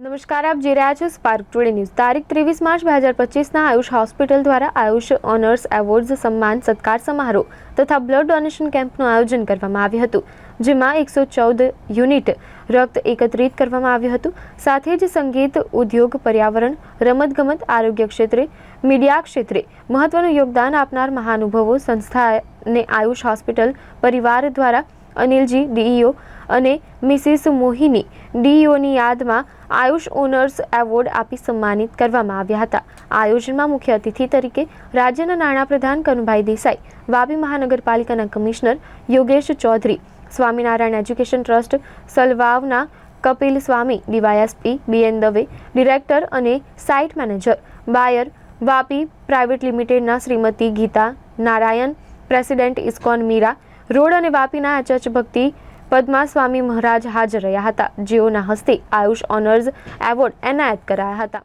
નમસ્કાર, આપ જોઈ રહ્યા છો સ્પાર્ક ટુડે ન્યૂઝ તારીખ ત્રેવીસ માર્ચ બે હજાર પચીસના આયુષ હોસ્પિટલ દ્વારા આયુષ ઓનર્સ એવોર્ડ્સ સન્માન સત્કાર સમારોહ તથા બ્લડ ડોનેશન કેમ્પનું આયોજન કરવામાં આવ્યું હતું, જેમાં એકસો ચૌદ યુનિટ રક્ત એકત્રિત કરવામાં આવ્યું હતું. સાથે જ સંગીત, ઉદ્યોગ, પર્યાવરણ, રમતગમત, આરોગ્ય ક્ષેત્રે, મીડિયા ક્ષેત્રે મહત્વનું યોગદાન આપનાર મહાનુભવો સંસ્થાને આયુષ હોસ્પિટલ પરિવાર દ્વારા અનિલજી, ડીઈઓ અને મિસિસ મોહિની ડીઓની યાદમાં આયુષ ઓનર્સ એવોર્ડ આપી સન્માનિત કરવામાં આવ્યા હતા. આયોજનમાં મુખ્ય અતિથિ તરીકે રાજ્યના નાણાપ્રધાન કનુભાઈ દેસાઈ વાપી મહાનગરપાલિકાના commissioner Yogesh Chaudhary, Swaminarayan education trust સલવાવના Kapil Swami, DYSP BN Dave, director અને site manager, Bayer Vapi private લિમિટેડના Shrimati Geeta Narayan, president ISKCON Mira, road અને વાપીના એચએચ ભક્તિ પદ્મા સ્વામી મહારાજ હાજર રહ્યા હતા. જેઓના હસ્તે આયુષ ઓનર્સ એવોર્ડ એનાયત કરાયા હતા.